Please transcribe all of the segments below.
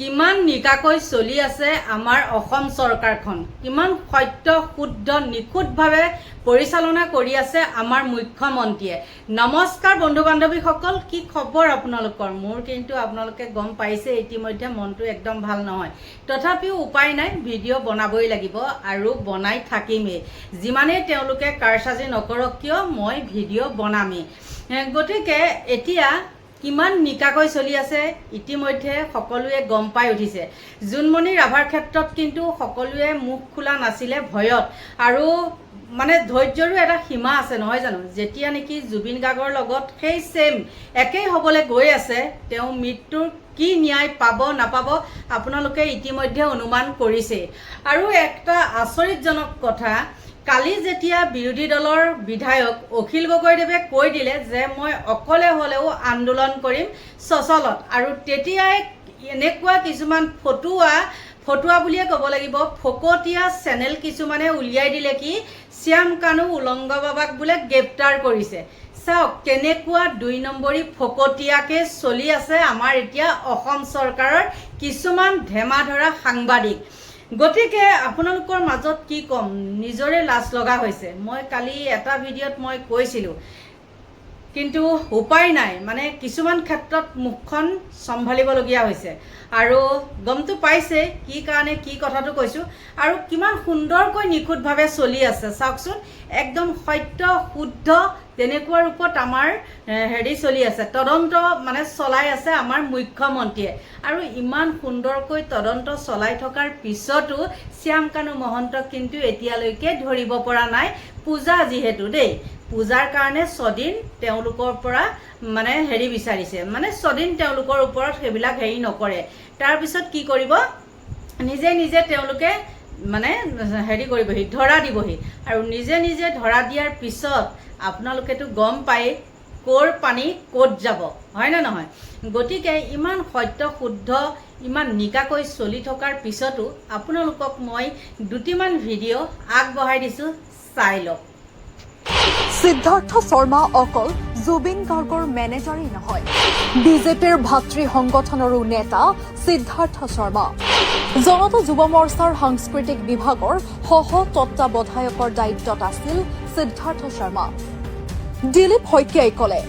কিমান নিকাকৈ চলি আছে আমাৰ অসম চৰকাৰখন? কিমান সত্য শুদ্ধ নিখুঁতভাৱে পৰিচালনা কৰি আছে আমাৰ মুখ্যমন্ত্ৰীয়ে? নমস্কাৰ বন্ধু বান্ধৱীসকল কি খবৰ আপোনালোকৰ? মোৰ কিন্তু আপোনালোকে গম পাইছে ইতিমধ্যে মনটো একদম ভাল নহয়। তথাপিও উপায় নাই ভিডিঅ' বনাবই লাগিব আৰু বনাই থাকিমেই। যিমানেই তেওঁলোকে কাৰচাজি নকৰক কিয় মই ভিডিঅ' বনামেই। গতিকে এতিয়া কিমান নিকাকৈ চলি আছে ইতিমধ্যে সকলোৱে গম পাই উঠিছে। জোনমণি ৰাভাৰ ক্ষেত্ৰত কিন্তু সকলোৱে মুখ খোলা নাছিলে ভয়ত। আৰু মানে ধৈৰ্যৰো এটা সীমা আছে নহয় জানো? যেতিয়া নেকি জুবিন গাৰ্গৰ লগত সেই ছেম একেই হ'বলৈ গৈ আছে তেওঁ মৃত্যুৰ কি ন্যায় পাব নাপাব আপোনালোকে ইতিমধ্যে অনুমান কৰিছেই। আৰু একটা আচৰিতজনক কথা কালি যেতিয়া বিৰোধী দলৰ বিধায়ক অখিল গগৈদেৱে কৈ দিলে যে মই অকলে হ'লেও আন্দোলন কৰিম চচলত আৰু তেতিয়াই এনেকুৱা কিছুমান ফটুৱা ফটুৱা বুলিয়ে ক'ব লাগিব ফকতীয়া চেনেল কিছুমানে উলিয়াই দিলে কি শ্যাম কানু উলংগ বাবাক বোলে গ্ৰেপ্তাৰ কৰিছে। চাওক কেনেকুৱা দুই নম্বৰী ফকতীয়াকে চলি আছে আমাৰ এতিয়া অসম চৰকাৰৰ কিছুমান ধেমাধৰা সাংবাদিক। গতিকে আপোনালোকৰ মাজত কি ক'ম? নিজৰে লাজ লগা হৈছে। মই কালি এটা ভিডিঅ'ত মই কৈছিলোঁ। কিন্তু উপায় নাই। মানে কিছুমান ক্ষেত্ৰত মুখখন চম্ভালিবলগীয়া হৈছে। আৰু গমটো পাইছে কি কাৰণে কি কথাটো কৈছোঁ। আৰু কিমান সুন্দৰকৈ নিখুঁতভাৱে চলি আছে। চাওকচোন, একদম সত্য, শুদ্ধ তেনেকুৱা ৰূপত আমাৰ হেৰি চলি আছে। তদন্ত মানে চলাই আছে আমাৰ মুখ্যমন্ত্ৰীয়ে। আৰু ইমান সুন্দৰকৈ তদন্ত চলাই থকাৰ পিছতো শ্যাম কানু মহন্তক কিন্তু এতিয়ালৈকে ধৰিব পৰা নাই। পূজা যিহেতু দেই পূজাৰ কাৰণে ছদিন তেওঁলোকৰ পৰা মানে হেৰি বিচাৰিছে। মানে ছদিন তেওঁলোকৰ ওপৰত সেইবিলাক হেৰি নকৰে। তাৰপিছত কি কৰিব? নিজে নিজে তেওঁলোকে মানে হেৰি কৰিবহি ধৰা দিবহি। আৰু নিজে নিজে ধৰা দিয়াৰ পিছত আপোনালোকেতো গম পায় ক'ৰ পানী ক'ত যাব হয়নে নহয়? গতিকে ইমান সত্য, শুদ্ধ, ইমান নিকাকৈ চলি থকাৰ পিছতো আপোনালোকক মই দুটিমান ভিডিঅ' আগবঢ়াই দিছোঁ, চাই লওক। সিদ্ধাৰ্থ শৰ্মা অকল জুবিন গাৰ্গৰ মেনেজাৰেই নহয়, বিজেপিৰ ভাতৃ সংগঠনৰো নেতা সিদ্ধাৰ্থ শৰ্মা। জনতা যুৱ মৰ্চাৰ সাংস্কৃতিক বিভাগৰ সহ তত্বাৱধায়কৰ দায়িত্বত আছিল সিদ্ধাৰ্থ শৰ্মা। দিলীপ শইকীয়াই ক'লে,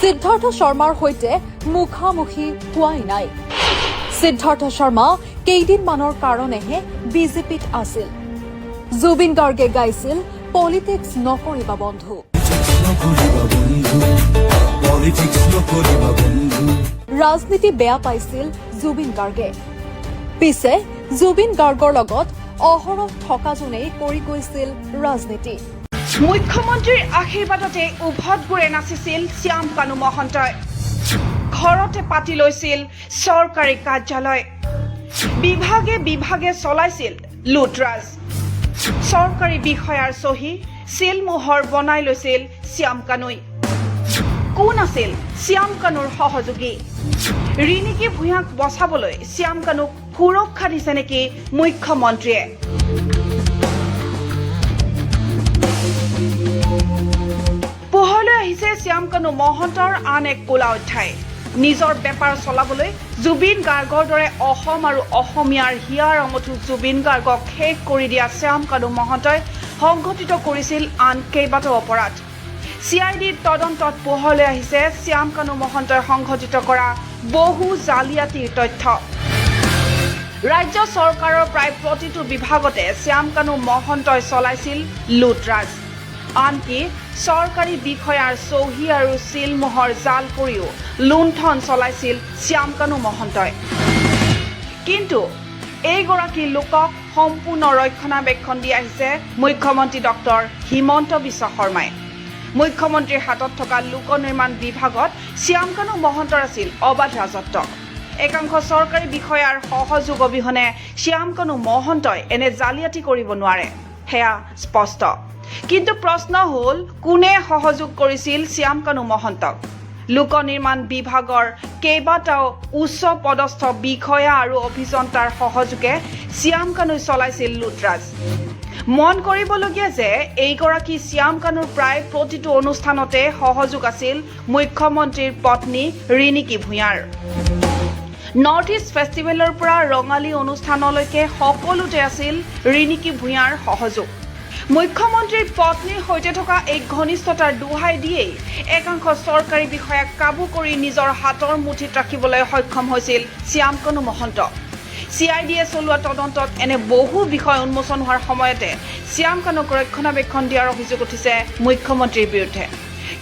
সিদ্ধাৰ্থ শৰ্মাৰ সৈতে মুখামুখি হোৱাই নাই। সিদ্ধাৰ্থ শৰ্মা কেইদিনমানৰ কাৰণেহে বিজেপিত আছিল। জুবিন গাৰ্গে গাইছিল, পলিটিক্স নকৰিবা বন্ধু। ৰাজনীতি বেয়া পাইছিল জুবিন গাৰ্গে। পিছে জুবিন গাৰ্গৰ লগত অহৰহ থকাজনেই কৰি গৈছিল ৰাজনীতি। মুখ্যমন্ত্ৰীৰ আশীৰ্বাদতে উভত গুৰে নাচিছিল শ্যাম কানু মহন্তই। ঘৰতে পাতি লৈছিল চৰকাৰী কাৰ্যালয়। বিভাগে বিভাগে চলাইছিল লুটৰাজ। চৰকাৰী বিষয়াৰ চহী চিলমোহৰ বনাই লৈছিল শ্যাম কানুই। কোন আছিল শ্যাম কানুৰ সহযোগী? ৰিণিকী ভূঞাক বচাবলৈ শ্যাম কানুক সুৰক্ষা দিছে নেকি মুখ্যমন্ত্ৰীয়ে? পোহৰলৈ আহিছে শ্যাম কানু মহন্তৰ আন এক কোলা অধ্যায়। নিজৰ বেপাৰ চলাবলৈ জুবিন গাৰ্গৰ দৰে অসম আৰু অসমীয়াৰ হিয়াৰ আমঠু জুবিন গাৰ্গক শেষ কৰি দিয়া শ্যাম কানু মহন্তই সংঘটিত কৰিছিল আন কেইবাটাও অপৰাধ। চি আই ডিৰ তদন্তত পোহৰলৈ আহিছে শ্যাম কানু মহন্তই সংঘটিত কৰা বহু জালিয়াতিৰ তথ্য। ৰাজ্য চৰকাৰৰ প্ৰায় প্ৰতিটো বিভাগতে শ্যাম কানু মহন্তই চলাইছিল লুটৰাজ। আনকি চৰকাৰী বিষয়াৰ চহী আৰু চিলমোহৰ জাল কৰিও লুণ্ঠন চলাইছিল শ্যাম কানু মহন্তই। কিন্তু এইগৰাকী লোকক সম্পূৰ্ণ ৰক্ষণাবেক্ষণ দি আহিছে মুখ্যমন্ত্ৰী ডক্টৰ হিমন্ত বিশ্ব শৰ্মাই। মুখ্যমন্ত্ৰীৰ হাতত থকা লোক নিৰ্মাণ বিভাগত শ্যাম কানু মহন্তৰ আছিল অবাধ ৰাজত্ব। একাংশ চৰকাৰী বিষয়াৰ সহযোগ অবিহনে শ্যাম কানু মহন্তই এনে জালিয়াতি কৰিব নোৱাৰে। সেয়া স্পষ্ট। কিন্তু প্ৰশ্ন হ'ল কোনে সহযোগ কৰিছিল শ্যাম কানু মহন্তক? লোক নিৰ্মাণ বিভাগৰ কেইবাটাও উচ্চ পদস্থ বিষয়া আৰু অভিযন্তাৰ সহযোগে শ্যাম কানুই চলাইছিল লুটৰাজ। মন কৰিবলগীয়া যে এইগৰাকী শ্যাম কানুৰ প্ৰায় প্ৰতিটো অনুষ্ঠানতে সহযোগ আছিল মুখ্যমন্ত্ৰীৰ পত্নী ৰিণিকী ভূঞাৰ। নৰ্থ ইষ্ট ফেষ্টিভেলৰ পৰা ৰঙালী অনুষ্ঠানলৈকে সকলোতে আছিল ৰিণিকী ভূঞাৰ সহযোগ। মুখ্যমন্ত্ৰীৰ পত্নীৰ সৈতে থকা এই ঘনিষ্ঠতাৰ দোহাই দিয়েই একাংশ চৰকাৰী বিষয়াক কাবু কৰি নিজৰ হাতৰ মুঠিত ৰাখিবলৈ সক্ষম হৈছিল শ্যামকনু মহন্ত। চি আই ডিয়ে চলোৱা তদন্তত এনে বহু বিষয় উন্মোচন হোৱাৰ সময়তে শ্যামকানুক ৰক্ষণাবেক্ষণ দিয়াৰ অভিযোগ উঠিছে মুখ্যমন্ত্ৰীৰ বিৰুদ্ধে।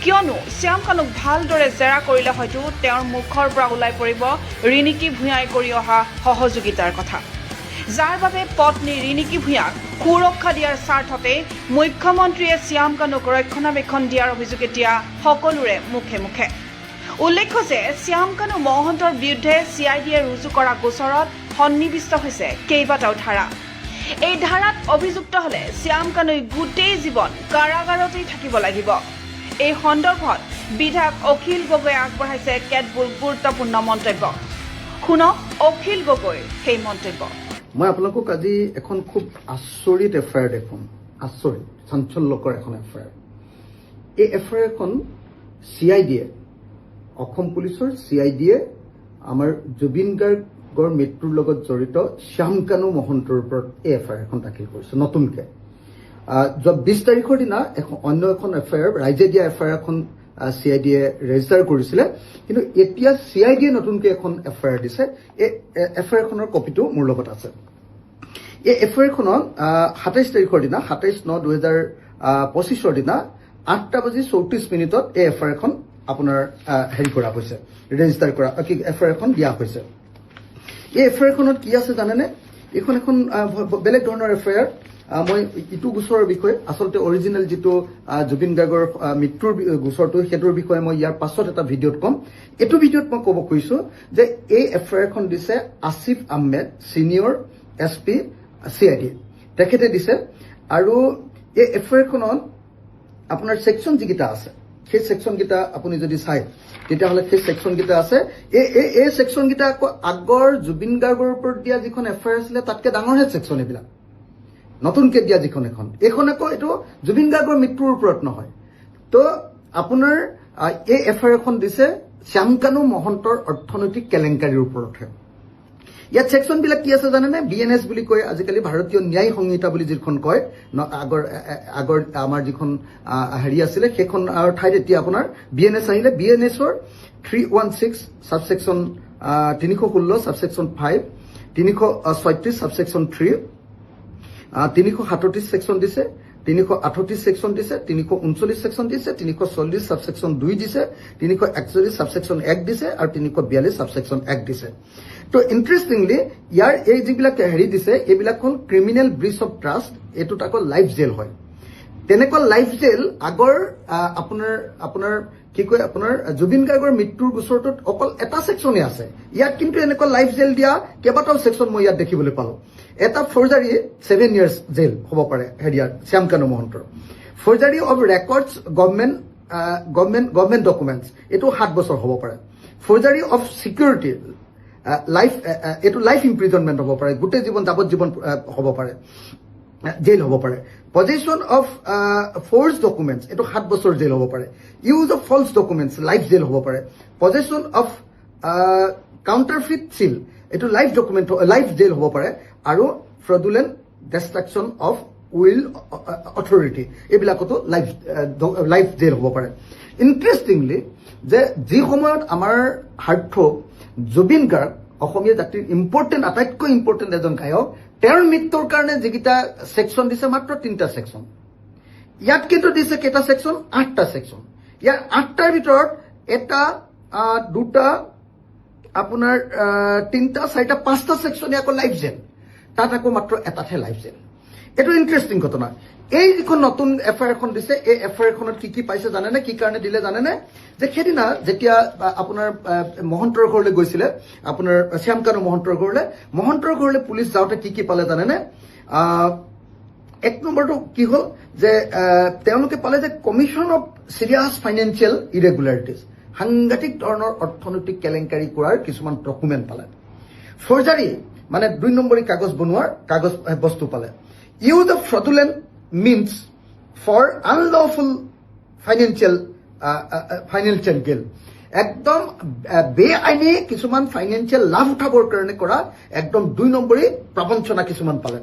কিয়নো শ্যামকানুক ভালদৰে জেৰা কৰিলে হয়তো তেওঁৰ মুখৰ পৰা ওলাই পৰিব ৰিণিকী ভূঞাই কৰি অহা সহযোগিতাৰ কথা। যাৰ বাবে পত্নী ৰিণিকী ভূঞাক সুৰক্ষা দিয়াৰ স্বাৰ্থতে মুখ্যমন্ত্ৰীয়ে শ্যামকানুক ৰক্ষণাবেক্ষণ দিয়াৰ অভিযোগ এতিয়া সকলোৰে মুখে মুখে। উল্লেখ্য যে শ্যামকানু মহন্তৰ বিৰুদ্ধে চি আই ডিয়ে ৰুজু কৰা গোচৰত সন্নিৱিষ্ট হৈছে কেইবাটাও ধাৰা। এই ধাৰাত অভিযুক্ত হ'লে শ্যামকানুই গোটেই জীৱন কাৰাগাৰতেই থাকিব লাগিব। এই সন্দৰ্ভত বিধায়ক অখিল গগৈয়ে আগবঢ়াইছে কেতবোৰ গুৰুত্বপূৰ্ণ মন্তব্য। শুনক অখিল গগৈৰ সেই মন্তব্য। মই আপোনালোকক আজি এখন খুব আচৰিত এফ আই আৰ দেখুৱাম। আচৰিত, চাঞ্চল্যকৰ এখন এফ আই আৰ এই এফ আই আৰখন চি আই ডিয়ে অসম পুলিচৰ চি আই ডিয়ে আমাৰ জুবিন গাৰ্গৰ মৃত্যুৰ লগত জড়িত শ্যামকানু মহন্তৰ ওপৰত এই এফ আই আৰখন দাখিল কৰিছে, নতুনকৈ। যোৱা বিছ তাৰিখৰ দিনা এখন অন্য এখন এফ আই আৰ ৰাইজে দিয়া এফ আই আৰ এখন চি আই ডিয়ে ৰেজিষ্টাৰ কৰিছিলে। কিন্তু এতিয়া চি আই ডিয়ে নতুনকৈ এখন এফ আই আৰ দিছে। এই এফ আই আৰখনৰ কপিটো মোৰ লগত আছে। এই এফ আই আৰখনত সাতাইছ তাৰিখৰ দিনা সাতাইছ ন দুহেজাৰ পঁচিছৰ দিনা, আঠটা বাজি চৌত্ৰিছ মিনিটত এই এফ আই আৰখন আপোনাৰ হেৰি কৰা হৈছে। ৰেজিষ্টাৰ কৰা কি এফ আই আৰখন দিয়া হৈছে। এই এফ আই আৰখনত কি আছে জানেনে? এইখন এখন বেলেগ ধৰণৰ এফ আই আৰ মই ইটো গোচৰৰ বিষয়ে, আচলতে অৰিজিনেল যিটো জুবিন গাৰ্গৰ মৃত্যুৰ গোচৰটো, সেইটোৰ বিষয়ে মই ইয়াৰ পাছত এটা ভিডিঅ'ত ক'ম। এইটো ভিডিঅ'ত মই ক'ব খুজিছো যে এই এফ আই আৰখন দিছে Asif Ahmed, senior S P, C I D তেখেতে দিছে। আৰু এই এফ আই আৰখনত আপোনাৰ ছেকশ্যন যিকেইটা আছে, সেই ছেকশ্যনকেইটা আপুনি যদি চায়, তেতিয়াহ'লে সেই ছেকশ্যনকেইটা আছে। এই এই এই ছেকশ্যনকেইটা আকৌ আগৰ জুবিন গাৰ্গৰ ওপৰত দিয়া যিখন এফ আই আৰ আছিলে, তাতকৈ ডাঙৰহে ছেকশ্যন এইবিলাক। নতুনকৈ দিয়া যিখন এখন। এইখন আকৌ এইটো জুবিন গাৰ্গৰ মৃত্যুৰ ওপৰত নহয়। তো আপোনাৰ এই এফ আই আৰখন দিছে শ্যামকানু মহন্তৰ অৰ্থনৈতিক কেলেংকাৰীৰ ওপৰতহে। ইয়াত ছেকশ্যন বিলাক কি আছে জানেনে? বি এন এছ বুলি কয়, আজিকালি ভাৰতীয় ন্যায় সংহিতা বুলি যিখন কয় আগৰ আগৰ আমাৰ যিখন হেৰি আছিলে, সেইখন ঠাইত এতিয়া আপোনাৰ বি এন এছ আহিলে, বি এন এছৰ থ্ৰী ওৱান ছিক্স ছাবছেকশ্যন তিনিশ ষোল্ল ছাবছেকশ্যন ফাইভ তিনিশ ছয়ত্ৰিছ ছাবছেকশ্যন থ্ৰী তিনিশ সাতত্ৰিছ ছেকশ্যন দিছে, তিনিশ আঠত্ৰিছ ছেকশ্যন দিছে, তিনিশ ঊনচল্লিছ ছেকশ্যন দিছে, তিনিশ চল্লিছ ছাবছেকশ্যন দুই দিছে, তিনিশ একচল্লিছ ছাবছেকশ্যন এক দিছে আৰু তিনিশ বিয়াল্লিছ ছাবছেকশ্যন এক দিছে। তো ইণ্টাৰেষ্টিংলি ইয়াৰ এই যিবিলাক হেৰি দিছে, এইবিলাক হ'ল ক্ৰিমিনেল ব্ৰিচ অফ ট্ৰাষ্ট এইটোত আকৌ লাইফ জেল হয়। তেনেকুৱা লাইফ জেল আগৰ আপোনাৰ আপোনাৰ কি কয়, আপোনাৰ জুবিন গাৰ্গৰ মৃত্যুৰ গোচৰটোত অকল এটা ছেকশ্যনে আছে। ইয়াত কিন্তু এনেকুৱা লাইফ জেল দিয়া কেইবাটাও ছেকশ্যন মই ইয়াত দেখিবলৈ পালোঁ। এটা ফৰ্জাৰী ছেভেন ইয়াৰ্ছ জেল হ'ব পাৰে, হেৰিয়াৰ শ্যামকানু মহন্তৰ। Forgery of records government government government documents এইটো সাত বছৰ হ'ব পাৰে। ফৰ্জাৰী অফ ছিকিউৰিটি লাইফ এইটো লাইফ ইমপ্ৰিজনমেণ্ট হ'ব পাৰে, গোটেই জীৱন যাৱজ্জীৱন হ'ব পাৰে। জেইল হ'ব পাৰে। পজিশ্যন অফ ফ'ৰ্চ ডকুমেণ্টছ এইটো সাত বছৰ জেইল হ'ব পাৰে। Use of false documents life jail হ'ব পাৰে। পজিশ্যন অফ কাউণ্টাৰফিট চিল এইটো লাইফ ডকুমেণ্ট লাইফ জেইল হ'ব পাৰে। আৰু fraudulent destruction of will authority. এইবিলাকতো লাইফ লাইফ জেইল হ'ব পাৰে। ইণ্টাৰেষ্টিংলি, যে যি সময়ত আমাৰ হাৰ্থ জুবিন গাৰ্গ, অসমীয়া জাতিৰ ইম্পৰ্টেণ্ট আটাইতকৈ ইম্পৰ্টেণ্ট এজন গায়ক, তেওঁৰ মৃত্যুৰ কাৰণে যিকেইটা ছেকশ্যন দিছে, মাত্ৰ তিনিটা ছেকশ্যন ইয়াত কিন্তু দিছে কেইটা ছেকশ্যন আঠটা ছেকশ্যন ইয়াৰ আঠটাৰ ভিতৰত এটা দুটা, আপোনাৰ তিনিটা, চাৰিটা, পাঁচটা ছেকশ্যনে আকৌ লাইফ জেল তাত আকৌ মাত্ৰ এটাতহে লাইফ জেল এইটো ইণ্টাৰেষ্টিং ঘটনা। এই যিখন নতুন এফ আই আৰখন দিছে। এই এফ আই আৰখনত কি কি পাইছে জানেনে? কি কাৰণে দিলে জানেনে? যে সেইদিনা যেতিয়া আপোনাৰ মহন্তৰ ঘৰলৈ গৈছিলে, আপোনাৰ শ্যামকানু মহন্তৰ ঘৰলৈ মহন্তৰ ঘৰলৈ পুলিচ যাওঁতে কি কি পালে জানেনে? এক নম্বৰটো কি হ'ল? যে তেওঁলোকে পালে যে commission of serious financial irregularities সাংঘাতিক ধৰণৰ অৰ্থনৈতিক কেলেংকাৰী কৰাৰ কিছুমান ডকুমেণ্ট পালে। ফৰ্জাৰী মানে দুই নম্বৰী কাগজ বনোৱাৰ কাগজ বস্তু পালে। Use of fraudulent means for unlawful financial financial gain একদম বেআইনী কিছুমান ফাইনেন্সিয়েল লাভ উঠাবৰ কাৰণে কৰা একদম দুই নম্বৰী প্ৰবঞ্চনা কিছুমান পালে।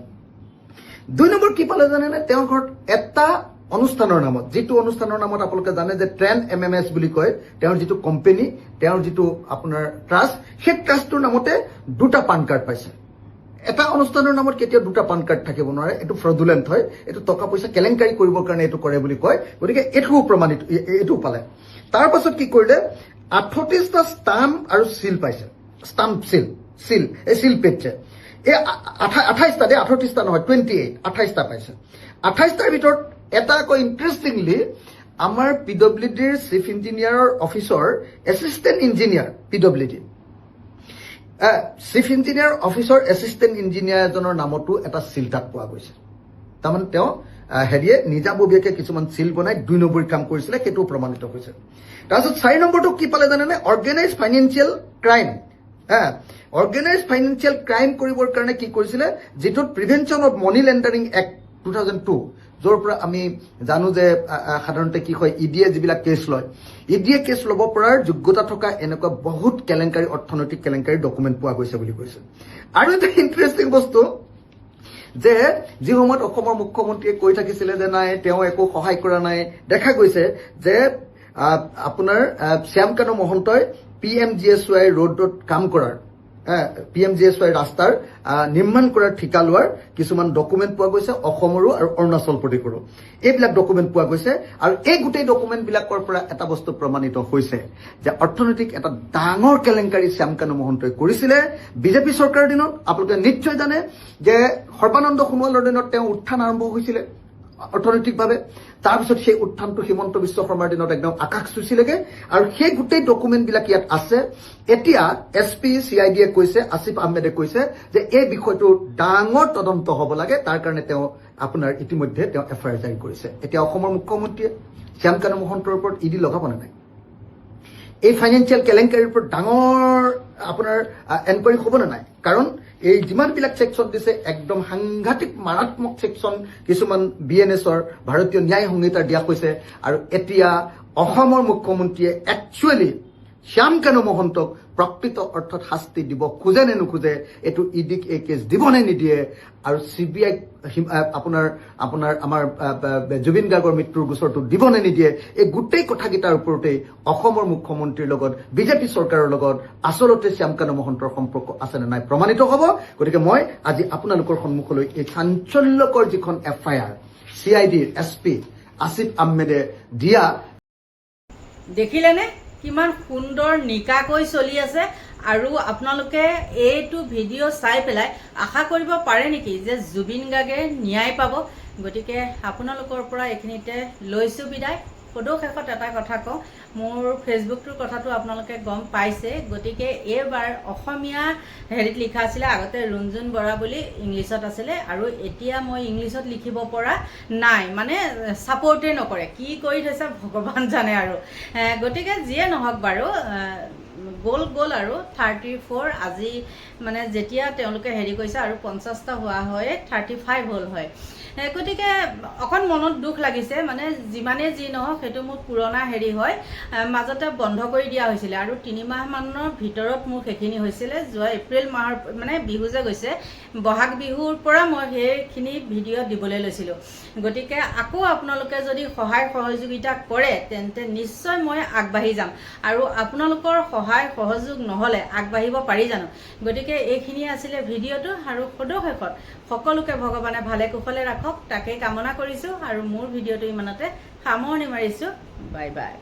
দুই নম্বৰ কি পালে জানেনে? তেওঁৰ ঘৰত এটা অনুষ্ঠানৰ নামত, যিটো অনুষ্ঠানৰ নামত আপোনালোকে জানে যে ট্ৰেণ্ড এম এম এছ বুলি কয়, তেওঁৰ যিটো কোম্পেনী তেওঁৰ যিটো আপোনাৰ ট্ৰাষ্ট সেই ট্ৰাষ্টটোৰ নামতে দুটা পান কাৰ্ড পাইছে। এটা অনুষ্ঠানৰ নামত কেতিয়াও দুটা পান কাৰ্ড থাকিব নোৱাৰে, এইটো ফ্ৰডুলেণ্ট হয়, এইটো টকা পইচা কেলেংকাৰী কৰিবৰ কাৰণে এইটো কৰে বুলি কয়, গতিকে এইটোও প্ৰমাণিত এ- এ- এইটো পালে। তাৰ পাছত কি কৰিলে, আঠত্ৰিশটা ষ্টাম্প আৰু চিল পাইছে। ষ্টাম্প চিল চিল এই চিল পেজছে এই আঠা আঠাইছটা দেই আঠত্ৰিশটা নহয় টুৱেণ্টি এইট আঠাইছটা পাইছে। আঠাইছটাৰ ভিতৰত এটা আকৌ ইণ্টাৰেষ্টিংলি আমাৰ পি ডব্লিউ ডিৰ চিফ ইঞ্জিনিয়াৰৰ অফিচৰ assistant engineer P W D chief engineer অফিচৰ এছিষ্টেণ্ট ইঞ্জিনিয়াৰ এজনৰ নামতো এটা চিল তাত পোৱা গৈছে। তাৰমানে তেওঁ হেৰিয়ে নিজাববীয়াকে কিছুমান চিল বনাই দুই নম্বৰী কাম কৰিছিলে, সেইটোও প্ৰমাণিত হৈছে। তাৰপিছত চাৰি নম্বৰটো কি পালে জানেনে? Organise financial crime organise financial crime কৰিবৰ কাৰণে কি কৰিছিলে? যিটোত prevention of money laundering act two thousand two য'ৰ পৰা আমি জানো যে সাধাৰণতে কি হয় ই ডিয়ে যিবিলাক কেছ লয় ই ডিয়ে কেছ ল'ব পৰাৰ যোগ্যতা থকা এনেকুৱা বহুত কেলেংকাৰী অৰ্থনৈতিক কেলেংকাৰী ডকুমেণ্ট পোৱা গৈছে বুলি কৈছে। আৰু এটা ইণ্টাৰেষ্টিং বস্তু যে যি সময়ত অসমৰ মুখ্যমন্ত্ৰীয়ে কৈ থাকিছিলে যে নাই তেওঁ একো সহায় কৰা নাই দেখা গৈছে যে আপোনাৰ আহ, মহন্তই P M G S Y ৰোডত কাম কৰাৰ। P M G S Y ৰাস্তাৰ নিৰ্মাণ কৰাৰ ঠিকা লোৱাৰ কিছুমান ডকুমেণ্ট পোৱা গৈছে, অসমৰো আৰু অৰুণাচল প্ৰদেশৰো। এইবিলাক ডকুমেণ্ট পোৱা গৈছে আৰু এই গোটেই ডকুমেণ্টবিলাকৰ পৰা এটা বস্তু প্ৰমাণিত হৈছে যে অৰ্থনৈতিক এটা ডাঙৰ কেলেংকাৰী শ্যাম কানু মহন্তই কৰিছিলে। বিজেপি চৰকাৰৰ দিনত, আপোনালোকে নিশ্চয় জানে যে সৰ্বানন্দ সোণোৱালৰ দিনত তেওঁ উত্থান আৰম্ভ হৈছিলে। অৰ্থনৈতিকভাৱে। তাৰপিছত সেই উত্থানটো হিমন্ত বিশ্ব শৰ্মাৰ দিনত একদম আকাশ চুইছিলেগে আৰু সেই গোটেই ডকুমেণ্টবিলাক ইয়াত আছে। এতিয়া এছ পি চি আই ডিয়ে কৈছে আসিফ আহমেদে কৈছে যে এই বিষয়টো ডাঙৰ তদন্ত হ'ব লাগে। তাৰ কাৰণে তেওঁ আপোনাৰ ইতিমধ্যে তেওঁ এফ আই আৰ জাৰি কৰিছে। এতিয়া অসমৰ মুখ্যমন্ত্ৰীয়ে শ্যাম কানু মহন্তৰ ওপৰত ই ডি লগাব নে নাই? এই ফাইনেন্সিয়েল কেলেংকাৰীৰ ওপৰত ডাঙৰ আপোনাৰ এনকুৱাৰী হ'ব নে নাই? কাৰণ এই যিমানবিলাক ছেকশ্যন দিছে, একদম সাংঘাতিক মাৰাত্মক ছেকশ্যন কিছুমান বি এন এছৰ ভাৰতীয় ন্যায় সংহিতাৰ দিয়া কৈছে। আৰু এতিয়া অসমৰ মুখ্যমন্ত্ৰীয়ে একচুৱেলি শ্যাম কানু মহন্তক? প্ৰকৃত অৰ্থত শাস্তি দিব খোজে নে নোখোজে? এইটো ই ডিক এই কেছ দিব নে নিদিয়ে? আৰু চি বি আইক আপোনাৰ আপোনাৰ, আমাৰ জুবিন গাৰ্গৰ মৃত্যুৰ গোচৰটো দিব নে নিদিয়ে? এই গোটেই কথাকেইটাৰ ওপৰতেই অসমৰ মুখ্যমন্ত্ৰীৰ লগত, বিজেপি চৰকাৰৰ লগত আচলতে শ্যাম কানু মহন্তৰ সম্পৰ্ক আছে নাই প্ৰমাণিত হ'ব। গতিকে মই আজি আপোনালোকৰ সন্মুখলৈ এই চাঞ্চল্যকৰ যিখন F I R, C I ডিৰ এছ পি, আসিফ আহমেদে দিয়া দেখিলেনে? কিমান সুন্দৰ নিকাকৈ চলি আছে আৰু আপোনালোকে এইটো ভিডিঅ' চাই পেলাই আশা কৰিব পাৰে নেকি যে জুবিন গাৰ্গে ন্যায় পাব? গতিকে আপোনালোকৰ পৰা এইখিনিতে লৈছোঁ বিদায়। সদৌ শেষত এটা কথা কওঁ মোৰ ফেচবুকটোৰ কথাটো আপোনালোকে গম পাইছে গতিকে এইবাৰ অসমীয়া হেৰিত লিখা আছিলে আগতে ৰুণজুন বৰা বুলি ইংলিছত আছিলে আৰু এতিয়া মই ইংলিছত লিখিব পৰা নাই মানে ছাপৰ্টেই নকৰে কি কৰি থৈছে ভগৱান জানে আৰু। গতিকে যিয়ে নহওক বাৰু গ'ল গ'ল আৰু থাৰ্টি ফ'ৰ আজি মানে যেতিয়া তেওঁলোকে হেৰি কৰিছে আৰু পঞ্চাছটা হোৱা হয় থাৰ্টি ফাইভ হ'ল হয়। গতিকে অকণ মনত দুখ লাগিছে মানে যিমানেই যি নহওক সেইটো মোৰ পুৰণা হেৰি হয় মাজতে বন্ধ কৰি দিয়া হৈছিলে আৰু তিনিমাহমানৰ ভিতৰত মোৰ সেইখিনি হৈছিলে যোৱা এপ্ৰিল মাহৰ মানে বিহু যে গৈছে বহাগ বিহুৰ পৰা মই সেইখিনি ভিডিঅ' দিবলৈ লৈছিলোঁ। গতিকে আকৌ আপোনালোকে যদি সহায় সহযোগিতা কৰে তেন্তে নিশ্চয় মই আগবাঢ়ি যাম। আৰু আপোনালোকৰ সহায় সহযোগ নহ'লে আগবাঢ়িব পাৰি জানো? গতিকে এইখিনিয়ে আছিলে ভিডিঅ'টো আৰু সদৌ শেষত। সকলোকে ভগৱানে ভালে কুশলে ৰাখক তাকেই কামনা কৰিছোঁ আৰু মোৰ ভিডিঅ'টো ইমানতে সামৰণি মাৰিছোঁ। Bye bye.